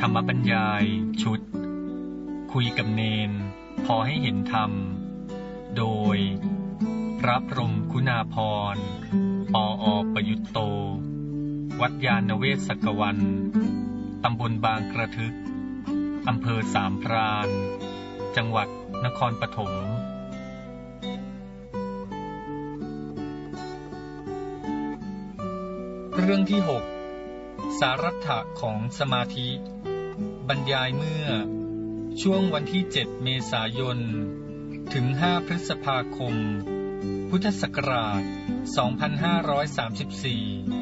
ธรรมบรรยาย ชุด คุยกับเนน พอให้เห็นธรรม โดย พระพรหมคุณาพรปออประยุตโต วัดยาณเวศกวัน ตำบลบางกระทึก อำเภอสามพราน จังหวัดนครปฐมเรื่องที่ 6 สารัตถะของสมาธิ บรรยายเมื่อ ช่วงวันที่ 7 เมษายน ถึง 5 พฤษภาคม พุทธศักราช 2534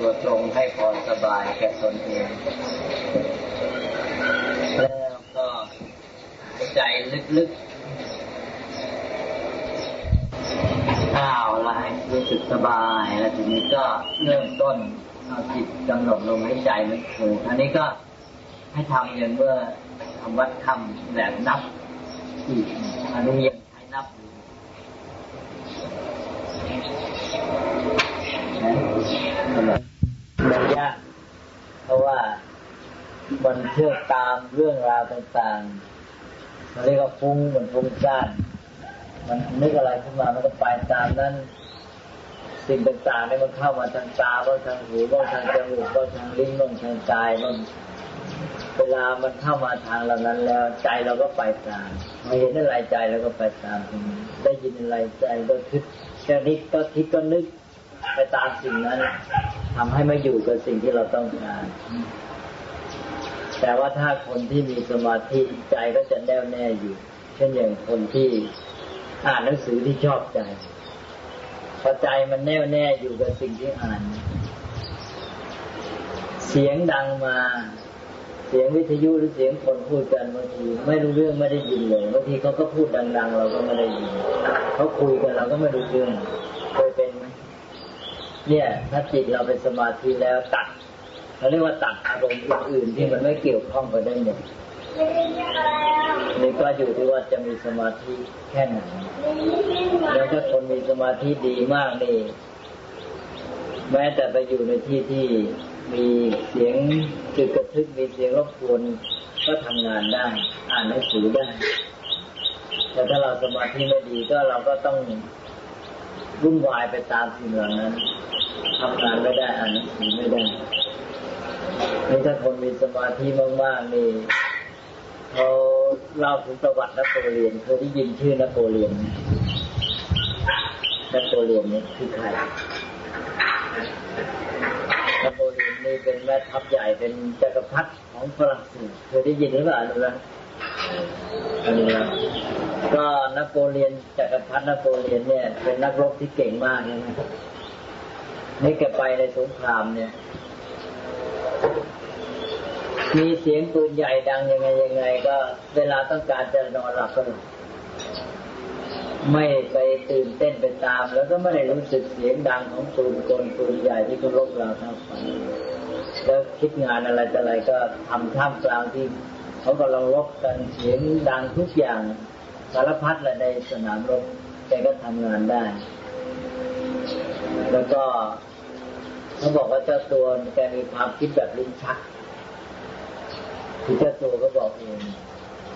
ตัวตรงให้พอสบายแก่ตนเองแล้วก็ใจลึกๆอ้าวล้วให้รู้สึกสบายแล้วทีนี้ก็เริ่มต้นเอาจิตกำหนดลมหายใจไม่เคยอันนี้ก็ให้ทำอย่างเมื่อทำวัดคำแบบนับอีกอันนี้ยังใช้นับอยู่ มันยากเพราะว่ามันเชื่อตามเรื่องราวต่างๆมันเรียกว่าฟุ้งมันฟุ้งซ่านมันนึกอะไรขึ้นมามันก็ไปตามนั้น สิ่งต่างๆนี่มันเข้ามาทางตาบ้างทางหูบ้างทางจมูกบ้างทางลิ้นบ้างทางกายบ้างเวลามันเข้ามาทางเหล่านั้นแล้ว ใจเราก็ไปตามมาเห็นอะไรใจเราก็ไปตามได้ยินอะไรใจก็คิดแค่นิดก็คิดก็นึก ไปตามสิ่งนั้นทำให้ไม่อยู่กับสิ่งที่เราต้องการแต่ว่าถ้าคนที่มีสมาธิใจก็จะแน่วแน่อยู่ เช่นอย่างคนที่อ่านหนังสือที่ชอบใจพอใจมันแน่วแน่อยู่กับสิ่งที่อ่าน เสียงดังมา เสียงวิทยุหรือเสียงคนพูดกันบางทีไม่รู้เรื่องไม่ได้ยินเลยบางทีเขาก็พูดดัง ๆ เราก็ไม่ได้ยินเขาคุยกันเราก็ไม่รู้เรื่องเคยเป็นไหม เนี่ย ถ้าจิตเราเป็นสมาธิแล้วตัดเขาเรียกว่าตัดอารมณ์อื่นๆที่มันไม่เกี่ยวข้องกันได้หมดนี่ก็อยู่ที่ว่าจะมีสมาธิแค่ไหนแล้วถ้าคนมีสมาธิดีมากนี่แม้แต่ไปอยู่ในที่ที่มีเสียงจึกกระทึกมีเสียงรบกวนก็ทำงานได้อ่านหนังสือได้ แต่ถ้าเราสมาธิไม่ดีก็เราก็ต้องวุ่นวายไปตามสิ่งเหล่านั้น ทำงานไม่ได้อ่านหนังสือไม่ได้นี่ถ้าคนมีสมาธิมากๆนี่เขาเล่าถึงประวัตินโปเลียนเคยได้ยินชื่อนโปเลียนไหมนโปเลียนนี่คือใครนโปเลียนนี่เป็นแม่ทัพใหญ่เป็นจักรพรรดิของฝรั่งเศสเคยได้ยินหรือเปล่าดูนะอันนี้นะก็นโปเลียนจักรพรรดินโปเลียนเนี่ย เป็นนักรบที่เก่งมากเลยนะ นี่แกไปในสงครามเนี่ย มีเสียงปืนใหญ่ดังยังไงยังไง ก็เวลาต้องการจะนอนหลับก็ไม่ไปตื่นเต้นไปตาม แล้วก็ไม่ได้รู้สึกเสียงดังของปืนกลปืนใหญ่ที่เขาลบเราทั้งฝันแล้วคิดงานอะไรแต่อะไรก็ทำท่ามกลางที่เขากำลังรบกันเสียงดังทุกอย่างสารพัดแหละในสนามรบแกก็ทำงานได้ แล้วก็ เขาบอกว่าเจ้าตัวแกมีความคิดแบบลิ้นชักคือเจ้าตัวก็บอกเอง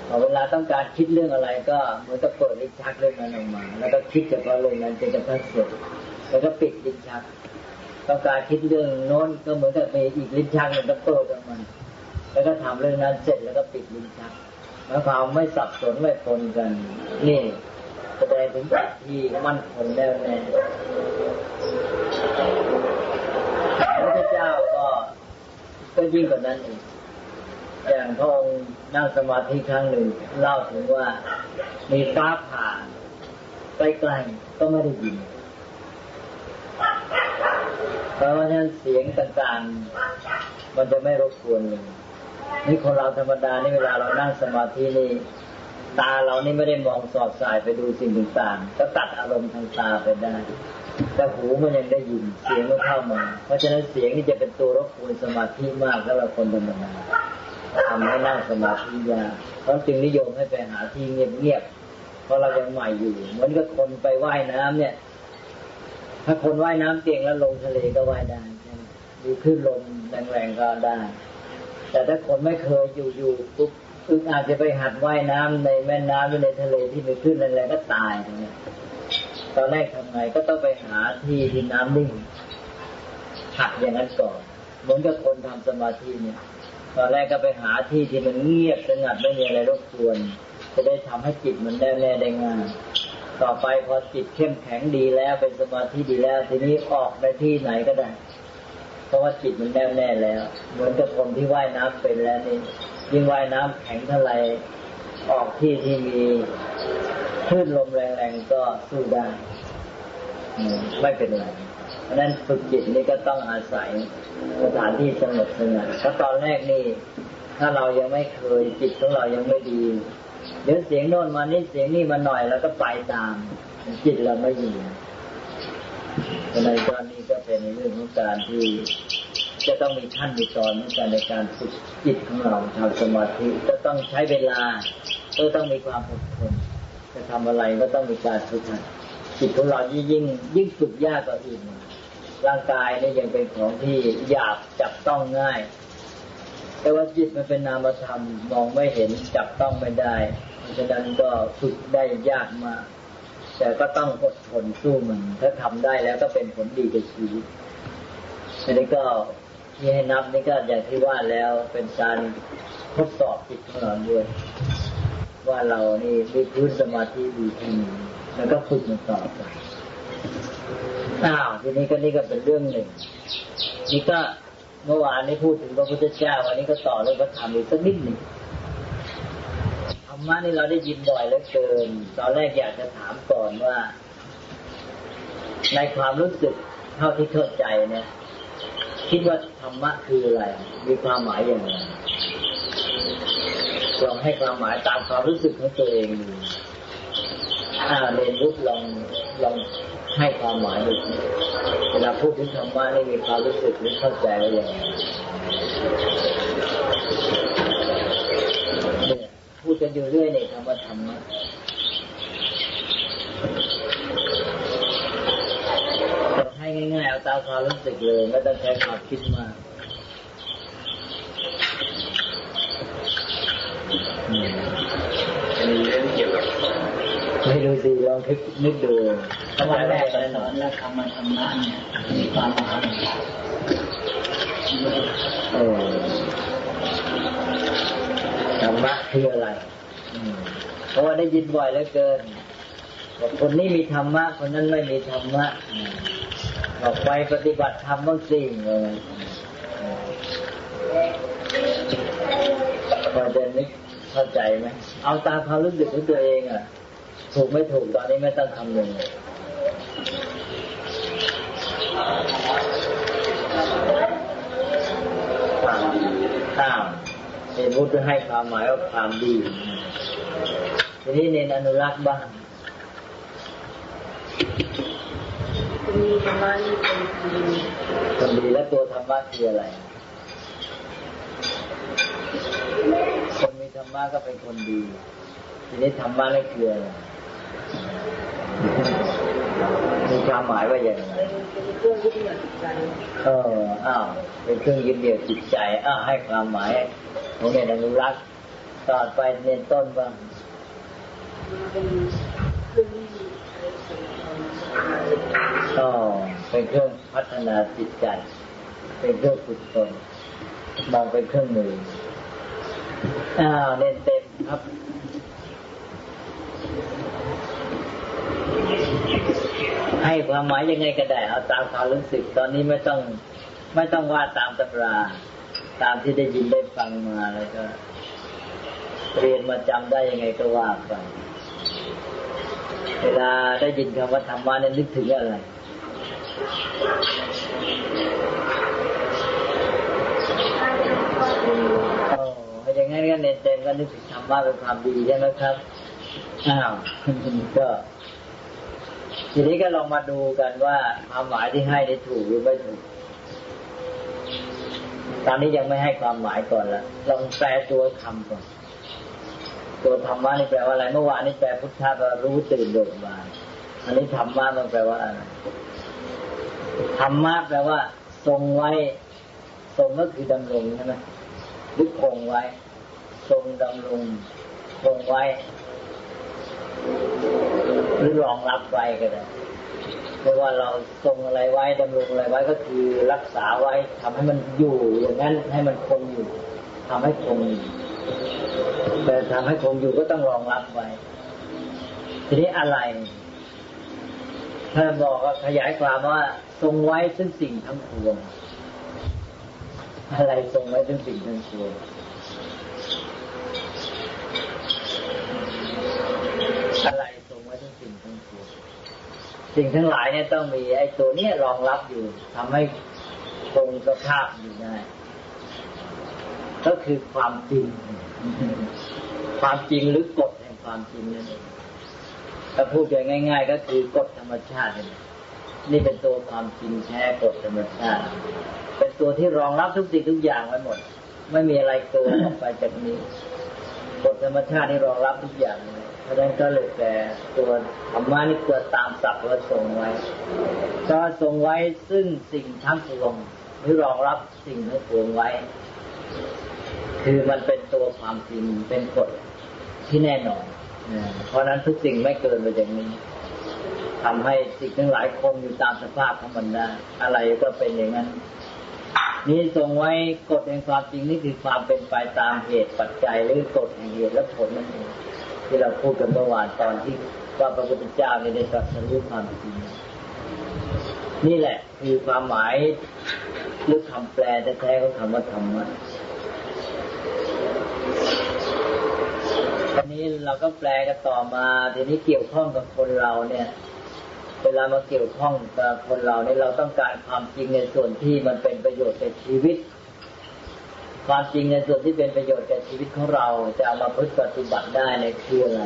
พอเวลาต้องการคิดเรื่องอะไร ก็เหมือนกับเปิดลิ้นชักเรื่องนั้นออกมา แล้วก็คิดเฉพาะเรื่องนั้นจนกระทั่งเสร็จแล้วก็ปิดลิ้นชัก ต้องการคิดเรื่องโน้นก็เหมือนกับมีอีกลิ้นชักหนึ่งก็เปิดออกมาแล้วก็ทำเรื่องนั้นเสร็จแล้วก็ปิดลิ้นชักแล้วความไม่สับสนไม่ปนกัน นี่แสดงถึงจิตที่มั่นคงแน่วแน่ พระเจ้าก็ก็ยิ่งกว่านั้นอีกอย่างพระองค์นั่งสมาธิครั้งหนึ่งเล่าถึงว่ามีฟ้าผ่าใกลก็ไม่ได้ยิน เพราะว่านั้นเสียงต่างๆ มันจะไม่รบกวนเลยนี่คนเราธรรมดานี่เวลาเรานั่งสมาธินี่ตาเรานี่ไม่ได้มองสอดสายไปดูสิ่งต่างๆ ก็ตัดอารมณ์ทางตาไปได้ แต่หูมันยังได้ยินเสียงมันเข้ามา เพราะฉะนั้นเสียงนี่จะเป็นตัวรบกวนสมาธิมากสำหรับคนธรรมดาทำให้นั่งสมาธิยากเขาจึงนิยมให้ไปหาที่เงียบๆเพราะเรายังใหม่อยู่เหมือนกับคนไปว่ายน้ำเนี่ย ถ้าคนว่ายน้ำเก่งแล้วลงทะเลก็ว่ายได้ใช่ไหมมีคลื่นลมแรงๆก็ได้ แต่ถ้าคนไม่เคยอยู่อยู่ปุ๊บอึงอาจจะไปหัดว่ายน้ำในแม่น้ำหรือในทะเลที่มีคลื่นแรงๆก็ตายตรงนี้ ตอนแรกทำไงก็ต้องไปหาที่ที่น้ำนิ่งหัดอย่างนั้นก่อนเหมือนกับคนทำสมาธิเนี่ย ตอนแรกก็ไปหาที่ที่มันเงียบสงัดไม่มีอะไรรบกวน จะได้ทำให้จิตมันแน่แน่ได้ง่ายต่อไปพอจิตเข้มแข็งดีแล้วเป็นสมาธิดีแล้ว ทีนี้ออกไปที่ไหนก็ได้ เพราะว่าจิตมันแน่วแน่แล้ว เหมือนกับคนที่ว่ายน้ำเป็นแล้วนี่ยิ่งว่ายน้ำแข็งเท่าไหร่ ออกที่ที่มีคลื่นลมแรงๆก็สู้ได้ไม่เป็นไรเพราะนั้นฝึกจิตนี่ก็ต้องอาศัยสถานที่สงบสงัดเพราะตอนแรกนี่ ถ้าเรายังไม่เคยจิตของเรายังไม่ดีเดี๋ยวเสียงโน่นมานี่เสียงนี่มาหน่อยแล้วก็ไปตาม จิตเราไม่อยู่ในตอนนี้ก็เป็นเรื่องของการที่จะต้องมีขั้นมีตอนเหมือนกันในการฝึกจิตของเราทำสมาธิจะต้องใช้เวลา ก็ต้องมีความอดทนจะทำอะไรก็ต้องมีการฝึกหัดจิตของเรายิ่งยิ่งยิ่งฝึกยากกว่าอื่นร่างกายนี่ยังเป็นของที่หยาบจับต้องง่าย แต่ว่าจิตมันเป็นนามธรรมมองไม่เห็นจับต้องไม่ได้เพราะฉะนั้นก็ฝึกได้ยากมาก แต่ก็ต้องอดทนสู้มัน ถ้าทำได้แล้วก็เป็นผลดีกับชีวิตอันนี้ก็ที่ให้นับนี่ก็อย่างที่ว่าแล้วเป็นการทดสอบจิตของเราด้วย ว่าเรานี่มีพื้นสมาธิดีแค่ไหนแล้วก็ฝึกมันต่อไปอ้าวทีนี้ก็นี่ก็เป็นเรื่องหนึ่ง นี่ก็เมื่อวานนี้พูดถึงพระพุทธเจ้า วันนี้ก็ต่อเรื่องพระธรรมอีกสักนิดหนึ่งธรรมะนี่เราได้ยินบ่อยเหลือเกิน ตอนแรกอยากจะถามก่อนว่า ในความรู้สึกเท่าที่เข้าใจเนี่ยคิดว่าธรรมะคืออะไร มีความหมายอย่างไร ลองให้ความหมายตามความรู้สึกของตัวเองดูอ่าเรียนรู้ลองลองให้ความหมายดูเวลาพูดถึงธรรมะนี่มีความรู้สึกหรือเข้าใจว่าอย่างเนี่ยพูดกันอยู่เรื่อยเนี่ยคำว่าธรรมะให้ง่ายๆเอาตามความรู้สึกเลยไม่ต้องใช้ความคิดมาก มีเรื่องเกี่ยวกับไม่รู้สิลองคิดนึกดูคำว่าแรกสนั้นอนและคำว่าธรรมะเนี่ยมีความหมายเออธรรมะคืออะไรเพราะว่าได้ยินบ่อยเหลือเกินบอกคนนี้มีธรรมะคนนั้นไม่มีธรรมะบอกไปปฏิบัติธรรมบ้างสิเลยพอจะนึก เข้าใจไหมเอาตามความรู้สึกของตัวเองอะ ถูกไม่ถูกตอนนี้ไม่ต้องคำนึงความดีข้ามเนพุทธให้ความหมายว่าความดีทีนี้เนนอนุรักษ์บ้างมีธรรมะนี่เป็นคนดีคนดีและตัวธรรมะคืออะไร คนมี ธรรมะก็เป็นคนดี ทีนี้ธรรมะนี่คืออะไรมีความหมายว่าอย่างไรเป็นเครื่องยึดเหนี่ยวจิตใจเอออ้าวเป็นเครื่องยึดเหนี่ยวจิตใจอ้าวให้ความหมายของเนนอนุรักษ์ต่อไปเน้นต้นบ้างเป็นเครื่องที่ใช้สำคัญจิตใจก็เป็นเครื่องพัฒนาจิตใจ เป็นเครื่องฝึกตนมองเป็นเครื่องมือ อ้าวเน้นเต็มครับให้ความหมายยังไงก็ได้เอาตามความรู้สึกตอนนี้ไม่ต้อง ไม่ต้องว่าตามตำรา ตามที่ได้ยินได้ฟังมาแล้วก็ เรียนมาจำได้ยังไงก็ว่าไปเวลาได้ยินคำว่าธรรมะเนี่ยนึกถึงอะไร อย่างงั้นก็เน้นเต็มก็นึกถึงธรรมะเป็นความดีใช่ไหมครับอ้าวก็ทีนี้ก็ลองมาดูกันว่าความหมายที่ให้ได้ถูกหรือไม่ถูก ตอนนี้ยังไม่ให้ความหมายก่อนละลองแปลตัวคำก่อน ตัวธรรมะนี่แปลว่าอะไรเมื่อวานนี้แปลพุทธะแปลรู้ตื่นเบิกบานอันนี้ธรรมะมันแปลว่าอะไรธรรมะแปลว่า ทรงไว้ ทรงก็คือดำรงใช่ไหมหรือคงไว้ ทรงดำรงคงไว้ หรือรองรับไว้ก็ได้ไม่ว่าเราทรงอะไรไว้ดำรงอะไรไว้ก็คือรักษาไว้ทำให้มันอยู่อย่างนั้นให้มันคงอยู่ทำให้คงอยู่แต่ทำให้คงอยู่ก็ต้องรองรับไว้ ทีนี้อะไรถ้าบอกว่าขยายความว่า ทรงไว้ซึ่งสิ่งทั้งปวงอะไรทรงไว้ซึ่งสิ่งทั้งปวงอะไรทรงไว้ซึ่งสิ่งทั้งปวง สิ่งทั้งหลายเนี่ยต้องมีไอ้ตัวเนี้ยรองรับอยู่ทำให้คงสภาพอยู่ได้ ก็คือความจริง ความจริงหรือกฎแห่งความจริงนั่นเองถ้าพูดอย่างง่าย ๆ ก็คือกฎธรรมชาตินี่นี่เป็นตัวความจริงแท้กฎธรรมชาติ เป็นตัวที่รองรับทุกสิ่งทุกอย่างไว้หมด ไม่มีอะไรเกินออกไปจากนี้ กฎธรรมชาตินี่รองรับทุกอย่าง เพราะฉะนั้นก็เลยแต่ตัวธรรมะนี่เกิดตามศัพท์ว่าทรงไว้ก็ทรงไว้ซึ่งสิ่งทั้งปวงหรือรองรับสิ่งทั้งปวงไว้ คือมันเป็นตัวความจริงเป็นกฎที่แน่นอนนะเพราะฉะนั้นทุกสิ่งไม่เกินไปจากนี้ทำให้สิ่งทั้งหลายคงอยู่ตามสภาพของมันได้อะไรก็เป็นอย่างนั้น นี่ทรงไว้กฎแห่งความจริงนี่คือความเป็นไปตามเหตุปัจจัยหรือกฎแห่งเหตุและผลนั่นเองที่เราพูดกันเมื่อวานตอนที่ว่าพระพุทธเจ้าในได้ตรัสรู้ความจริงนี่แหละคือความหมายหรือคำแปลแท้ๆของคำว่าธรรมะทีนี้เราก็แปลกันต่อมาทีนี้เกี่ยวข้องกับคนเราเนี่ย เวลามาเกี่ยวข้องกับคนเราเนี่ยเราต้องการความจริงในส่วนที่มันเป็นประโยชน์แก่ชีวิต ความจริงในส่วนที่เป็นประโยชน์แก่ชีวิตของเราจะเอามาพึ่งปฏิบัติได้ในคืออะไร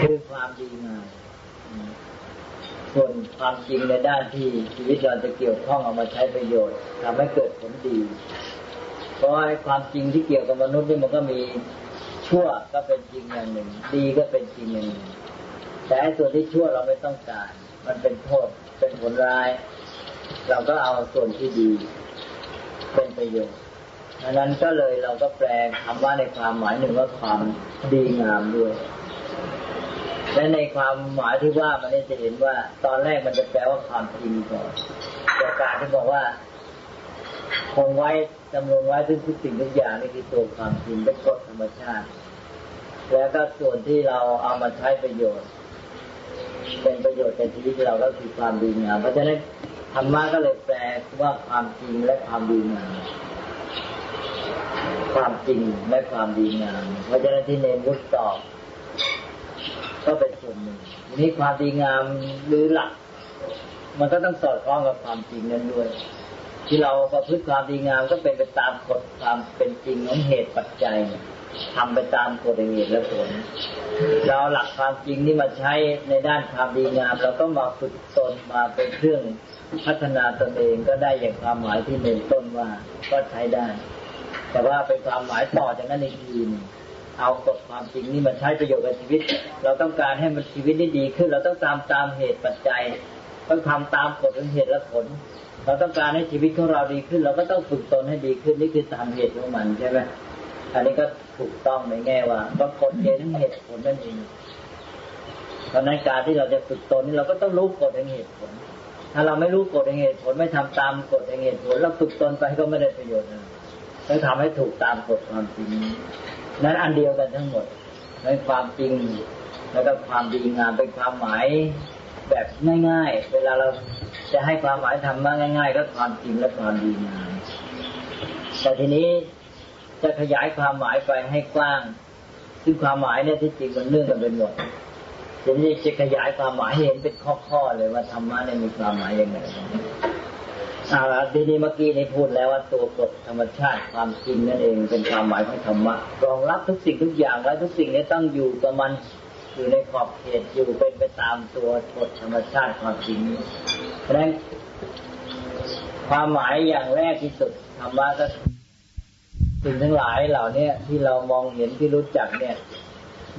คือความดีงามส่วนความจริงในด้านที่ชีวิตเราจะเกี่ยวข้องเอามาใช้ประโยชน์ทำให้เกิดผลดี เพราะไอ้ความจริงที่เกี่ยวกับมนุษย์นี่มันก็มีชั่วก็เป็นจริงอย่างหนึ่ง ดีก็เป็นจริงอย่างหนึ่ง แต่ส่วนที่ชั่วเราไม่ต้องการ มันเป็นโทษ เป็นผลร้าย เราก็เอาส่วนที่ดีเป็นประโยชน์ดังนั้นก็เลยเราก็แปลคำว่าในความหมายหนึ่งว่าความดีงามด้วย และในความหมายที่ว่ามันจะเห็นว่า ตอนแรกมันจะแปลว่าความจริงก่อนแต่การที่บอกว่าคงไว้จำนวนไว้ทุกทุกสิ่งทุกอย่างนี่คือตัวความจริงเป็นกฎธรรมชาติ แล้วก็ส่วนที่เราเอามาใช้ประโยชน์ เป็นประโยชน์ในชีวิตเราก็คือความดีงามเพราะฉะนั้นธรรมะก็เลยแปลว่าความจริงและความดีงามความจริงและความดีงามเพราะฉะนั้นที่เนรุตอบก็เป็นส่วนหนึ่งทีนี้ความดีงามหรือหลัก มันก็ต้องสอดคล้องกับความจริงนั้นด้วย ที่เราประพฤติความดีงามก็เป็นไปตามกฎความเป็นจริงของเหตุปัจจัย ทำไปตามกฎแห่งเหตุและผล เราหลักความจริงนี่มาใช้ในด้านความดีงามเราก็มาฝึกตนมาเป็นเครื่องพัฒนาตนเองก็ได้อย่างความหมายที่หนึ่งต้นว่าก็ใช้ได้ แต่ว่าเป็นความหมายต่อจากนั้นอีกทีนึงเอากฎความจริงนี่มาใช้ประโยชน์กับชีวิต เราต้องการให้มันชีวิตได้ดีขึ้น เราต้องตามตามเหตุปัจจัย ต้องทำตามกฎของเหตุและผล เราต้องการให้ชีวิตของเราดีขึ้น เราก็ต้องฝึกตนให้ดีขึ้นนี่คือตามเหตุของมันใช่ไหม อันนี้ก็ถูกต้องในแง่ว่าก็กฎเกณฑ์ทั้งเหตุผลนั่นเองเพราะนั้นการที่เราจะฝึกตนนี่เราก็ต้องรู้กฎแห่งเหตุผล ถ้าเราไม่รู้กฎแห่งเหตุผลไม่ทำตามกฎแห่งเหตุผลเราฝึกตนไปก็ไม่ได้ประโยชน์นะต้องทำให้ถูกตามกฎความจริงนั้นอันเดียวกันทั้งหมดในความจริง แล้วก็ความดีงามเป็นความหมายแบบง่ายๆ เวลาเราจะให้ความหมายทำมาง่าย ๆ ก็ความจริงและความดีงามแต่ทีนี้ จะขยายความหมายไปให้กว้าง ซึ่งความหมายเนี่ยที่จริงมันเนื่องกันเป็นหมดทีนี้จะขยายความหมายให้เห็นเป็นข้อๆเลยว่าธรรมะเนี่ยมีความหมายยังไงอาละทีนี้เมื่อกี้ในพูดแล้วว่าตัวกฎธรรมชาติความจริงนั่นเองเป็นความหมายของธรรมะรองรับทุกสิ่งทุกอย่างและทุกสิ่งนี้ต้องอยู่กับมันอยู่ในขอบเขตอยู่เป็นไปตามตัวกฎธรรมชาติความจริงนี้เพราะนั้นความหมายอย่างแรกที่สุดธรรมะก็ สิ่งทั้งหลายเหล่านี้ที่เรามองเห็นที่รู้จักเนี่ย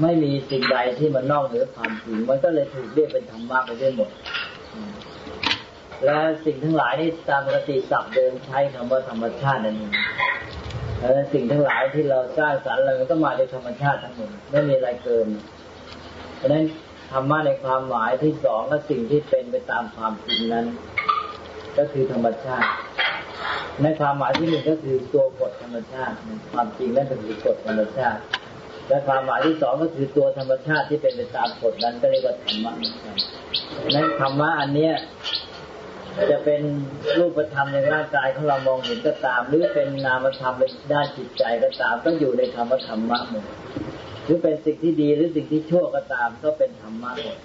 ไม่มีสิ่งใดที่มันนอกเหนือความจริงมันก็เลยถูกเรียกเป็นธรรมะไปได้หมด และสิ่งทั้งหลายนี่ตามปกติศัพท์เดิมใช้คำว่าธรรมชาตินั่นเองแล้วสิ่งทั้งหลายที่เราสร้างสรรค์อะไรมันก็มาในธรรมชาติทั้งหมดไม่มีอะไรเกิน เพราะฉะนั้นธรรมะในความหมายที่สองก็สิ่งที่เป็นไปตามความจริงนั้น ก็คือธรรมชาติ ในความหมายที่หนึ่งก็คือตัวกฎธรรมชาติ ความจริงนั่นก็คือกฎธรรมชาติ และความหมายที่สองก็คือตัวธรรมชาติที่เป็นไปตามกฎนั้นก็เรียกว่าธรรมะนั่นนั้นธรรมะอันเนี้ยจะเป็นรูปธรรมในร่างกายของเรามองเห็นก็ตาม หรือเป็นนามธรรมในด้านจิตใจก็ตามต้องอยู่ในคำว่าธรรมะหมดหรือเป็นสิ่งที่ดีหรือสิ่งที่ชั่วก็ตาม ก็เป็นธรรมะหมด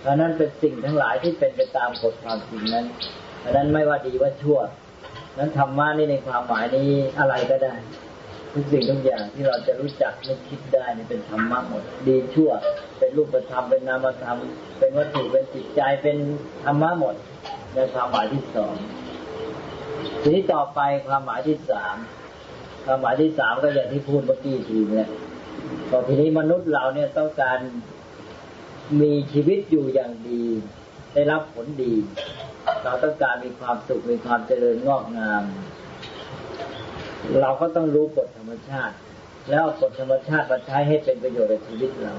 เพราะนั้นเป็นสิ่งทั้งหลายที่เป็นไปตามกฎความจริงนั้น เพราะนั้นไม่ว่าดีว่าชั่ว นั้นธรรมะนี่ในความหมายนี้อะไรก็ได้ ทุกสิ่งทุกอย่างที่เราจะรู้จักนึกคิดได้นี่เป็นธรรมะหมด ดีชั่ว เป็นรูปธรรมเป็นนามธรรม เป็นวัตถุเป็นจิตใจเป็นธรรมะหมด ในความหมายที่สองทีนี้ต่อไปความหมายที่สามความหมายที่สามก็อย่างที่พูดเมื่อกี้ทีเนี่ยพอทีนี้มนุษย์เราเนี่ยต้องการมีชีวิตอยู่อย่างดี ได้รับผลดี เราต้องการมีความสุขมีความเจริญงอกงาม เราก็ต้องรู้กฎธรรมชาติ แล้วกฎธรรมชาติมาใช้ให้เป็นประโยชน์กับชีวิตเรา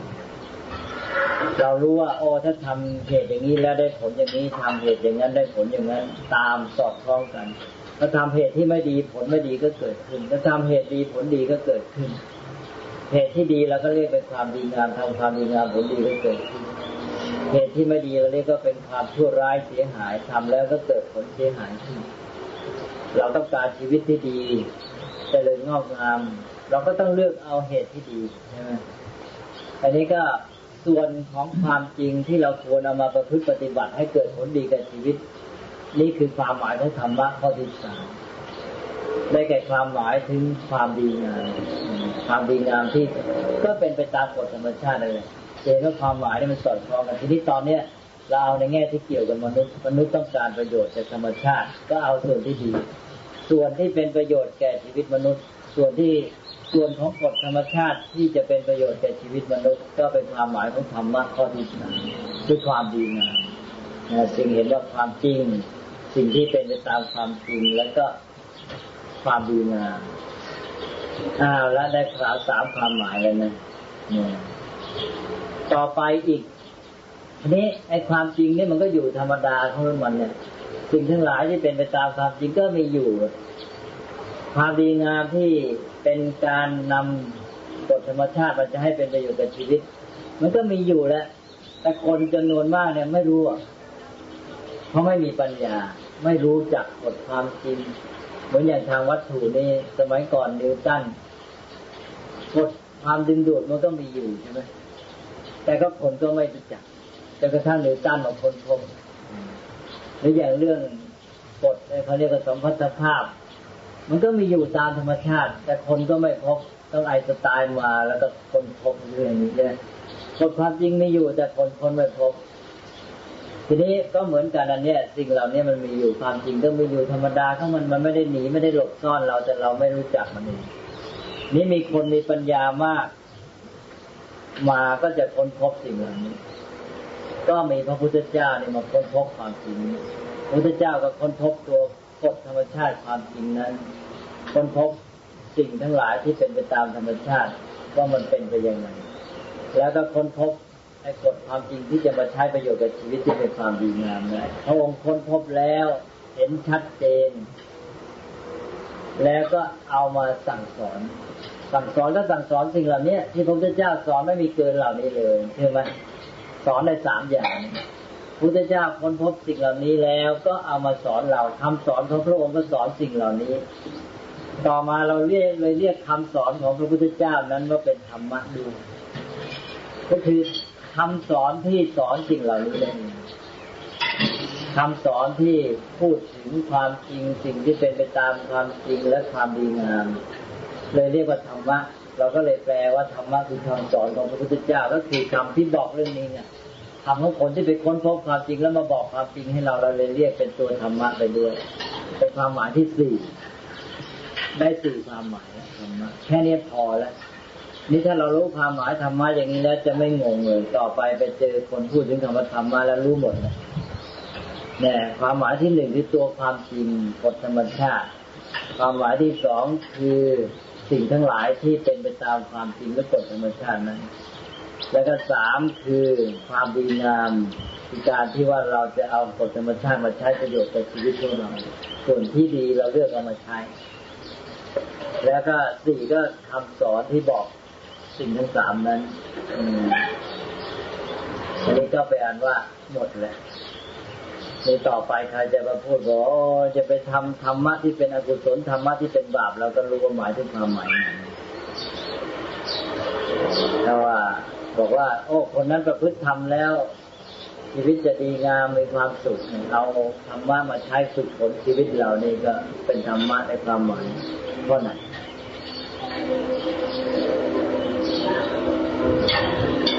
เรารู้ว่าโอ้ถ้าทำเหตุอย่างนี้แล้วได้ผลอย่างนี้ทำเหตุอย่างนั้นได้ผลอย่างนั้น ตามสอดคล้องกันถ้าทำเหตุที่ไม่ดีผลไม่ดีก็เกิดขึ้นถ้าทำเหตุดีผลดีก็เกิดขึ้น เหตุที่ดีเราก็เรียกเป็นความดีงามทำความดีงามผลดีก็เกิดขึ้น เหตุที่ไม่ดีเราเรียกก็เป็นความชั่วร้ายเสียหายทำแล้วก็เกิดผลเสียหายขึ้นเราต้องการชีวิตที่ดีเจริญงอกงาม เราก็ต้องเลือกเอาเหตุที่ดีใช่ไหมอันนี้ก็ส่วนของความจริงที่เราควรเอามาประพฤติปฏิบัติให้เกิดผลดีกับชีวิต นี่คือความหมายของธรรมะข้อที่สามได้แก่ความหมายถึงความดีงามความดีงามที่ก็เป็นไปตามกฎธรรมชาติเลย เจนว่าความหมายนี่มันสอดคล้องกันทีนี้ตอนเนี้ยเราเอาในแง่ที่เกี่ยวกับมนุษย์มนุษย์ต้องการประโยชน์จากธรรมชาติ ก็เอาส่วนที่ดี ส่วนที่เป็นประโยชน์แก่ชีวิตมนุษย์ ส่วนที่ส่วนของกฎธรรมชาติที่จะเป็นประโยชน์แก่ชีวิตมนุษย์ ก็เป็นความหมายของธรรมะข้อที่สามคือความดีงามนะสิ่งเห็นว่าความจริง สิ่งที่เป็นไปตามความจริงแล้วก็ความดีงามอ้าวแล้วได้กล่าวสามความหมายแล้วนะเนี่ย ต่อไปอีกทีนี้ไอ้ความจริงนี่มันก็อยู่ธรรมดาของมันเนี่ยสิ่งทั้งหลายที่เป็นไปตามความจริงก็มีอยู่ ความดีงามที่เป็นการนำกฎธรรมชาติมันจะให้เป็นประโยชน์กับชีวิต มันก็มีอยู่แล้ว แต่คนจำนวนมากเนี่ยไม่รู้เพราะไม่มีปัญญา ไม่รู้จักกฎความจริง เหมือนอย่างทางวัตถุนี่สมัยก่อนนิวตันกฎความดึงดูดมันก็มีอยู่ใช่ไหม แต่ก็คนก็ไม่รู้จักจนกระทั่งนิวตันมาค้นพบหรืออย่างเรื่องกฎเขาเรียกว่าสมพัทธภาพ มันก็มีอยู่ตามธรรมชาติ แต่คนก็ไม่พบต้องไอสไตล์มา แล้วก็คนพบเรื่องนี้ใช่ไหมกฎความจริงมีอยู่แต่คนคนไม่พบทีนี้ก็เหมือนกันอันเนี้ยสิ่งเหล่านี้มันมีอยู่ความจริงก็มีอยู่ธรรมดาของมันมันไม่ได้หนีไม่ได้หลบซ่อนเราแต่เราไม่รู้จักมันเองนี่มีคนมีปัญญามาก มาก็จะค้นพบสิ่งเหล่านี้ ก็มีพระพุทธเจ้าเนี่ยมาค้นพบความจริงนี้พระพุทธเจ้าก็ค้นพบตัวกฎธรรมชาติความจริงนั้นค้นพบสิ่งทั้งหลายที่เป็นไปตามธรรมชาติว่ามันเป็นไปยังไงแล้วก็ค้นพบไอ้กฎความจริงที่จะมาใช้ประโยชน์กับชีวิตที่เป็นความดีงามได้พระองค์ค้นพบแล้วเห็นชัดเจน แล้วก็เอามาสั่งสอน สั่งสอนก็สั่งสอนสิ่งเหล่านี้ที่พระพุทธเจ้าสอนไม่มีเกินเหล่านี้เลยใช่ไหมสอนในสามอย่างพระพุทธเจ้าค้นพบสิ่งเหล่านี้แล้วก็เอามาสอนเราคำสอนของพระองค์ก็สอนสิ่งเหล่านี้ ต่อมาเราเรียกเลยเรียกคำสอนของพระพุทธเจ้านั้นว่าเป็นธรรมะดูก็คือคำสอนที่สอนสิ่งเหล่านี้เลยคคำสอนที่พูดถึงความจริงสิ่งที่เป็นไปตามความจริงและความดีงาม เลยเรียกว่าธรรมะเราก็เลยแปลว่าธรรมะคือคำสอนของพระพุทธเจ้าก็คือคำที่บอกเรื่องนี้เนี่ยคำของคนที่ไปค้นพบความจริงแล้วมาบอกความจริงให้เราเราเลยเรียกเป็นตัวธรรมะไปด้วยเป็นความหมายที่สี่ได้สี่ความหมายธรรมะแค่นี้พอแล้วนี่ถ้าเรารู้ความหมายธรรมะอย่างนี้แล้วจะไม่งงเลยต่อไปไปเจอคนพูดถึงคำว่าธรรมะแล้วรู้หมดเลยเนี่ยความหมายที่หนึ่งคือตัวความจริงกฎธรรมชาติ ความหมายที่สองคือ สิ่งทั้งหลายที่เป็นไปตามความจริงและกฎธรรมชาตินั้น แล้วก็สามคือความดีงามคือการที่ว่าเราจะเอากฎธรรมชาติมาใช้ประโยชน์กับชีวิตของเรา ส่วนที่ดีเราเลือกเอามาใช้ แล้วก็สี่ก็คำสอนที่บอกสิ่งทั้งสามนั้นอันนี้ก็ไปอ่านว่าหมดแล้ว นต่อไปใครจะมาพูดบอกโอ้จะไปทำธรรมะที่เป็นอกุศลธรรมะที่เป็นบาปเราก็รู้ว่าหมายถึงความหมายไหนแต่ว่าบอกว่า โอ้คนนั้นประพฤติทำแล้ว ชีวิตจะดีงามมีความสุขเราธรรมะมาใช้ฝึกฝนชีวิตเรานี่ก็เป็นธรรมะในความหมายเพราะไหน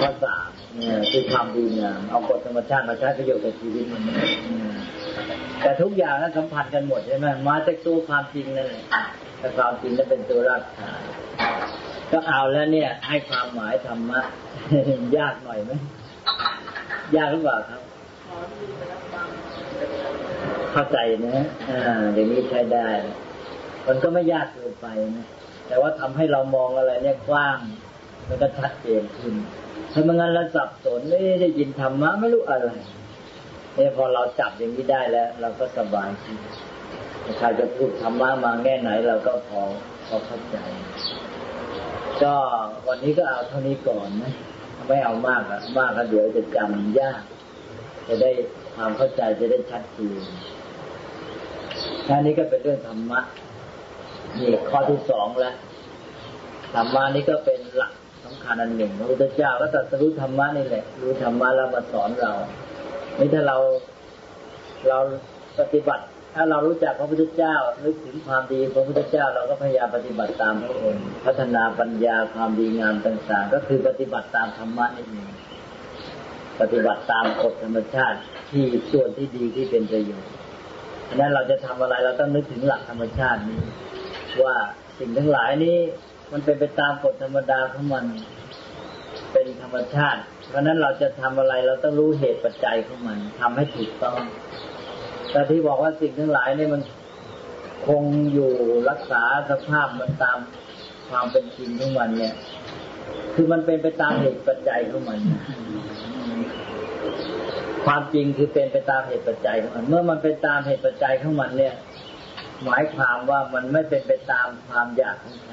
ข้อสาม เนี่ยคือความดีงามเอากฎธรรมชาติมาใช้ประโยชน์กับชีวิตมันแต่ทุกอย่างนั้นสัมพันธ์กันหมดใช่ไหมมาจากตัวความจริงนั่นแหละแต่ความจริงนั้นเป็นตัวรากฐานก็เอาแล้วเนี่ย ให้ความหมายธรรมะยากหน่อยไหมยากหรือเปล่าครับเข้าใจนะอ่าอย่างนี้ใช้ได้ มันก็ไม่ยากเกินไปนะแต่ว่าทำให้เรามองอะไรเนี่ยกว้าง มันก็ชัดเจนขึ้นถ้าไม่งั้นเราสับสนไม่ได้ยินธรรมะไม่รู้อะไรเนี่ยพอเราจับอย่างนี้ได้แล้ว เราก็สบายขึ้นใครจะพูดธรรมะมาแง่ไหน เราก็พอพอเข้าใจ ก็วันนี้ก็เอาเท่านี้ก่อนนะไม่เอามากอะมากก็เดี๋ยวจะจำยาก จะได้ความเข้าใจจะได้ชัดเจนแค่นี้ก็เป็นเรื่องธรรมะนี่ข้อที่สองแล้วธรรมะนี่ก็เป็น สำคัญอันหนึ่งพระพุทธเจ้าก็ตรัสรู้ธรรมะนี่แหละ รู้ธรรมะแล้วมาสอนเรานี่ถ้าเราเราปฏิบัติ ถ้าเรารู้จักพระพุทธเจ้านึกถึงความดีของพระพุทธเจ้า เราก็พยายามปฏิบัติตามพระองค์พัฒนาปัญญาความดีงามต่างๆ ก็คือปฏิบัติตามธรรมะนี่เองปฏิบัติตามกฎธรรมชาติที่ส่วนที่ดีที่เป็นประโยชน์ฉะนั้นเราจะทำอะไรเราต้องนึกถึงหลักธรรมชาตินี้ ว่าสิ่งทั้งหลายนี้ มันเป็นไปตามกฎธรรมดาของมัน เป็นธรรมชาติ เพราะนั้นเราจะทำอะไรเราต้องรู้เหตุปัจจัยของมันทำให้ถูกต้อง แต่ที่บอกว่าสิ่งทั้งหลายนี่มันคงอยู่รักษาสภาพมันตามความเป็นจริงของมันเนี่ย คือมันเป็นไปตามเหตุปัจจัยของมัน ความจริงคือเป็นไปตามเหตุปัจจัยของมัน เมื่อมันเป็นตามเหตุปัจจัยของมันเนี่ย หมายความว่ามันไม่เป็นไปตามความอยากของใคร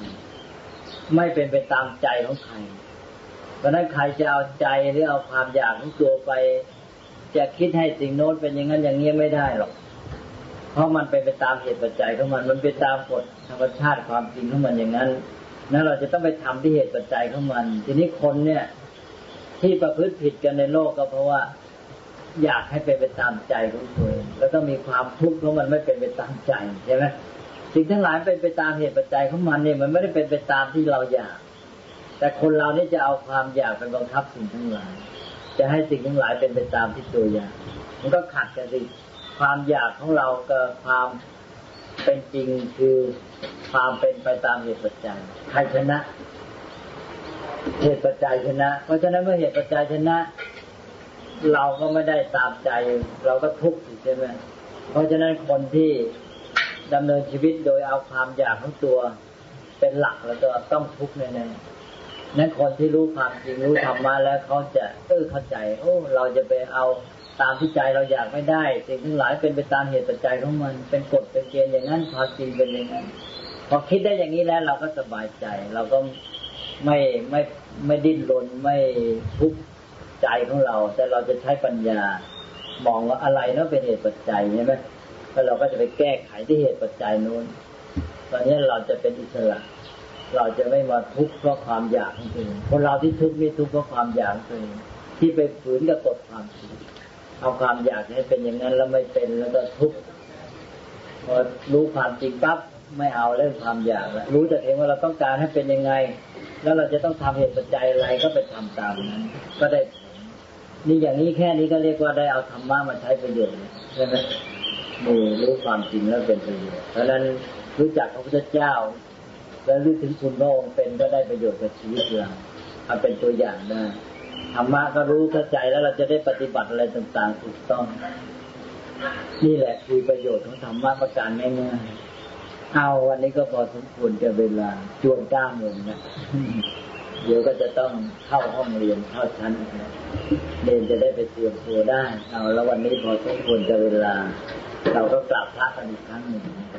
ไม่เป็นไปตามใจของใครเพราะนั้นใครจะเอาใจหรือเอาความอยากของตัวไป จะคิดให้สิ่งโน้นเป็นอย่างนั้นอย่างนี้ไม่ได้หรอก เพราะมันเป็นไปตามเหตุปัจจัยของมัน มันเป็นตามกฎธรรมชาติความจริงของมันอย่างนั้นนั้นเราจะต้องไปทำที่เหตุปัจจัยของมัน ทีนี้คนเนี่ย ที่ประพฤติผิดกันในโลกก็เพราะว่า อยากให้เป็นไปตามใจของตัวแล้วก็มีความทุกข์เพราะมันไม่เป็นไปตามใจใช่ไหม สิ่งทั้งหลายเป็นไปตามเหตุปัจจัยของมันเนี่ยมันไม่ได้เป็นไปตามที่เราอยาก แต่คนเรานี่จะเอาความอยากเป็นบังคับสิ่งทั้งหลาย จะให้สิ่งทั้งหลายเป็นไปตามที่ตัวอยาก มันก็ขัดกันสิความอยากของเรากับความเป็นจริงคือความเป็นไปตามเหตุปัจจัยใครชนะ เหตุปัจจัยชนะ เพราะฉะนั้นเมื่อเหตุปัจจัยชนะ เราก็ไม่ได้ตามใจ เราก็ทุกข์ใช่ไหมเพราะฉะนั้นคนที่ ดำเนินชีวิตโดยเอาความอยากของตัวเป็นหลักแล้วก็ต้องทุกข์แน่ๆนั้นคนที่รู้ความจริงรู้ธรรมะแล้วเขาจะเออเข้าใจ โอ้ เราจะไปเอาตามที่ใจเราอยากไม่ได้ สิ่งทั้งหลายเป็นไปตามเหตุปัจจัยของมัน เป็นกฎเป็นเกณฑ์อย่างนั้นความจริงเป็นอย่างนั้นพอคิดได้อย่างนี้แล้วเราก็สบายใจ เราก็ไม่ไม่ไม่ดิ้นรนไม่ทุกข์ใจของเรา แต่เราจะใช้ปัญญามองว่าอะไรเนาะเป็นเหตุปัจจัยใช่ไหม แล้วเราก็จะไปแก้ไขที่เหตุปัจจัยนู้น ตอนนี้เราจะเป็นอิสระ เราจะไม่มาทุกข์เพราะความอยากของตัวเองคนเราที่ทุกข์นี่ทุกข์เพราะความอยากของตัวเองที่ไปฝืนกับกฎความจริงเอาความอยากให้เป็นอย่างนั้นแล้วไม่เป็นแล้วก็ทุกข์พอรู้ความจริงปั๊บไม่เอาเรื่องความอยากแล้วรู้แต่เองว่าเราต้องการให้เป็นยังไง แล้วเราจะต้องทำเหตุปัจจัยอะไรก็ไปทำตามนั้น ก็ได้นี่อย่างนี้แค่นี้ก็เรียกว่าได้เอาธรรมะมาใช้ประโยชน์ใช่ไหม นี่รู้ความจริงแล้วเป็นประโยชน์เพราะฉะนั้นรู้จักพระพุทธเจ้า แล้วรู้ถึงคุณพระองค์เป็นก็ได้ประโยชน์กับชีวิตเราเอาเป็นตัวอย่างได้ธรรมะก็รู้เข้าใจแล้วเราจะได้ปฏิบัติอะไรต่างๆถูกต้อง นี่แหละคือประโยชน์ของธรรมะประการง่ายๆเอาวันนี้ก็พอสมควรจะเวลาจวนก้าโมงนะเดี๋ยวก็จะต้องเข้าห้องเรียนเข้าชั้นเรียนจะได้ไปเตรียมตัวได้ เอาแล้ววันนี้พอสมควรจะเวลา เราก็กราบพระกันอีกครั้งหนึ่งนะครับ